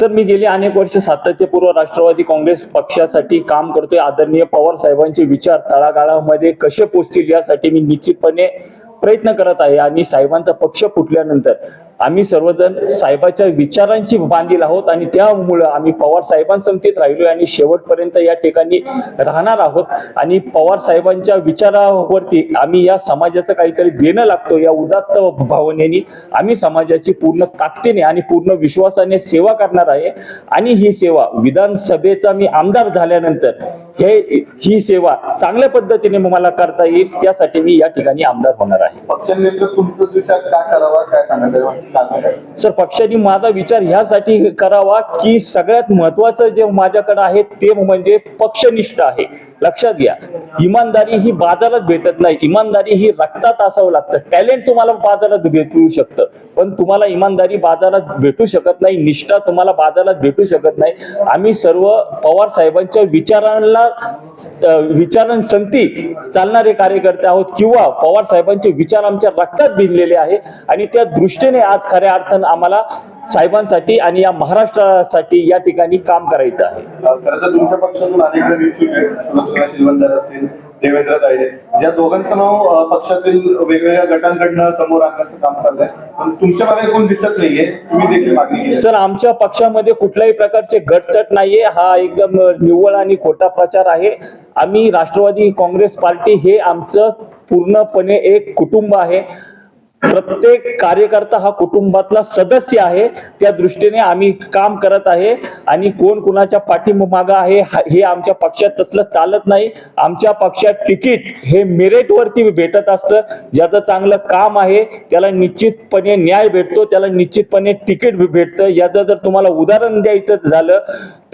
Sir मी गेली अनेक वर्ष सातत्यपूर्व राष्ट्रवादी काँग्रेस पक्षासाठी काम करतोय. आदरणीय पवार साहेबांचे विचार तळागाळामध्ये कसे पोचतील यासाठी मी निश्चितपणे प्रयत्न करत आहे आणि साहेबांचा पक्ष फुटल्यानंतर. आम्ही सर्वजण साहेबाच्या विचारांची बांधील आहोत आणि त्यामुळं आम्ही पवार साहेबांसंगतीत राहिलो आणि शेवटपर्यंत या ठिकाणी राहणार आहोत. आणि पवार साहेबांच्या विचारावरती आम्ही या समाजाचं काहीतरी देणं लागतो या उदात्त भावनेने आम्ही समाजाची पूर्ण ताकदीने आणि पूर्ण विश्वासाने सेवा करणार आहे. आणि ही सेवा विधानसभेचा मी आमदार झाल्यानंतर हे ही सेवा चांगल्या पद्धतीने मला करता येईल त्यासाठी मी या ठिकाणी आमदार होणार आहे. पक्ष नेमकं तुमचा विचार का करावा काय सांगायचं सर पक्षाने माझा विचार ह्यासाठी करावा की सगळ्यात महत्वाचं जे माझ्याकडे आहे ते म्हणजे पक्षनिष्ठ आहे. लक्षात घ्या इमानदारी ही बाजारात भेटत नाही. इमानदारी ही रक्तात असावं लागतं. टॅलेंट तुम्हाला बाजारात भेटू शकतं. पण तुम्हाला इमानदारी बाजारात भेटू शकत नाही निष्ठा तुम्हाला बाजारात भेटू शकत नाही. आम्ही सर्व पवार साहेबांच्या विचारांना विचारांसंगती चालणारे कार्यकर्ते आहोत किंवा पवार साहेबांचे विचार आमच्या रक्तात भिनलेले आहे आणि त्या दृष्टीने आज खऱ्या अर्थानं आम्हाला साहेबांसाठी आणि या महाराष्ट्रासाठी या ठिकाणी काम करायचं आहे. तुमच्या पक्षातून अनेक जण इच्छुक आहेत सुलक्षणा शिलवंदर असतील देवेंद्र तायडे. ज्या दोघांचं नाव अं, पक्षातील वेगवेगळ्या गटांकडनं समोर आणण्याचं काम चाललंय. पण तुमच्या मागे कोण दिसत नाहीये तुम्ही देखील मागणी केली सर आमच्या पक्षामध्ये कुठल्याही प्रकारचे गटतट नाहीये. हा एकदम निव्वळ आणि खोटा प्रचार आहे. आम्ही राष्ट्रवादी काँग्रेस पार्टी हे आमचं पूर्णपणे एक कुटुंब आहे. प्रत्येक कार्यकर्ता हा कुटुंबातला सदस्य आहे. त्या दृष्टीने आम्ही काम करत आहे आणि कोण कोणाच्या पाठीमागं आहे हा- हे आमच्या पक्षात तसलं चालत नाही. आमच्या पक्षात तिकीट हे मेरिटवरती भेटत असतं. ज्याचं चांगलं काम आहे त्याला निश्चितपणे न्याय भेटतो त्याला निश्चितपणे तिकीट भेटतं. याचं जर तुम्हाला उदाहरण द्यायचं झालं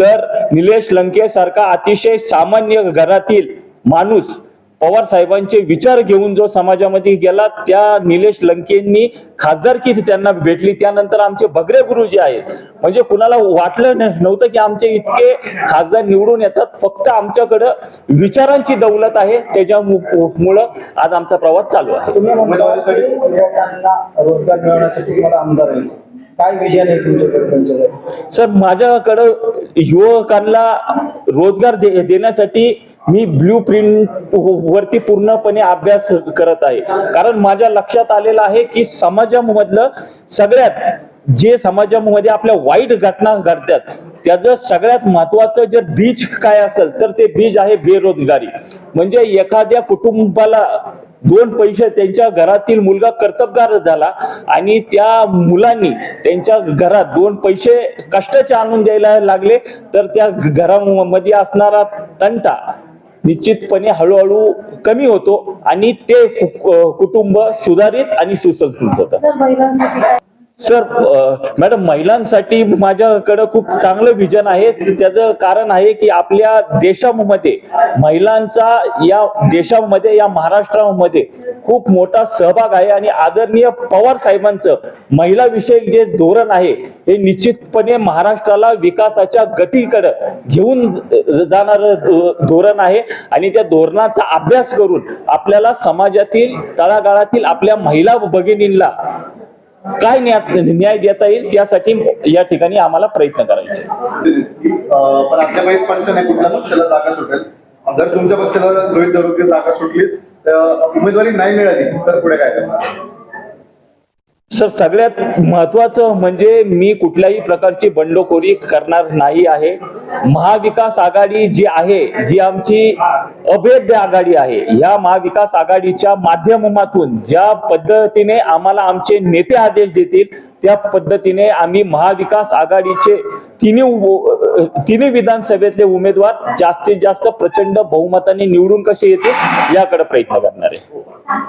तर निलेश लंकेसारखा अतिशय सामान्य घरातील माणूस पवार साहेबांचे विचार घेऊन जो समाजामध्ये गेला त्या निलेश लंकेंनी खासदारकी त्यांना भेटली. त्यानंतर आमचे बगरे गुरु जे आहेत. म्हणजे कुणाला वाटलं नव्हतं की आमचे इतके खासदार निवडून येतात. फक्त आमच्याकडं विचारांची दौलत आहे. त्याच्यामुळं आज आमचा प्रवास चालू आहे. रोजगार मिळवण्यासाठी आमदार काय विजन आहे तुमच्याकडे त्यांच्यासाठी सर माझ्याकडं युवकांना रोजगार दे देण्यासाठी मी ब्ल्यू प्रिंट वरती पूर्णपणे अभ्यास करत आहे. कारण माझ्या लक्षात आलेलं आहे की समाजामधलं सगळ्यात जे समाजामध्ये आपल्या वाईट घटना घडतात त्याचं सगळ्यात महत्वाचं जर बीज काय असेल तर ते बीज आहे बेरोजगारी. म्हणजे एखाद्या कुटुंबाला दोन पैसे त्यांच्या घरातील मुलगा कर्तबगार झाला आणि त्या मुलांनी त्यांच्या घरात दोन पैसे कष्टाचे आणून द्यायला लागले तर त्या घरामध्ये असणारा तंटा निश्चितपणे हळूहळू कमी होतो आणि ते कुटुंब सुधारित आणि सुसंस्कृत होतं. सर मॅडम महिलांसाठी माझ्याकडं खूप चांगलं विजन आहे. त्याचं कारण आहे की आपल्या देशामध्ये महिलांचा या देशामध्ये या महाराष्ट्रामध्ये खूप मोठा सहभाग आहे आणि आदरणीय पवार साहेबांचं महिला विषयक जे धोरण आहे हे निश्चितपणे महाराष्ट्राला विकासाच्या गतीकडे घेऊन जाणार धोरण आहे. आणि त्या धोरणाचा अभ्यास करून आपल्याला समाजातील तळागाळातील आपल्या महिला भगिनींना काय न्याय न्याय देता येईल त्यासाठी या ठिकाणी आम्हाला प्रयत्न करायचे. पण पण अद्यापही स्पष्ट नाही कुठल्या पक्षाला जागा सुटेल. जर तुमच्या पक्षाला गृहित धरू जागा सुटलीस उमेदवारी नाही मिळाली तर पुढे काय करणार? सर सगळ्यात महत्वाचं म्हणजे मी कुठल्याही प्रकारची बंडखोरी करणार नाही आहे. महाविकास आघाडी जी आहे जी आमची अभेद्य आघाडी आहे या महाविकास आघाडीच्या माध्यमातून ज्या पद्धतीने आम्हाला आमचे नेते आदेश देतील त्या पद्धतीने आम्ही महाविकास आघाडीचे तिन्ही तिन्ही विधानसभेतले उमेदवार जास्तीत जास्त प्रचंड बहुमताने निवडून कसे येतील याकडे प्रयत्न करणार आहे.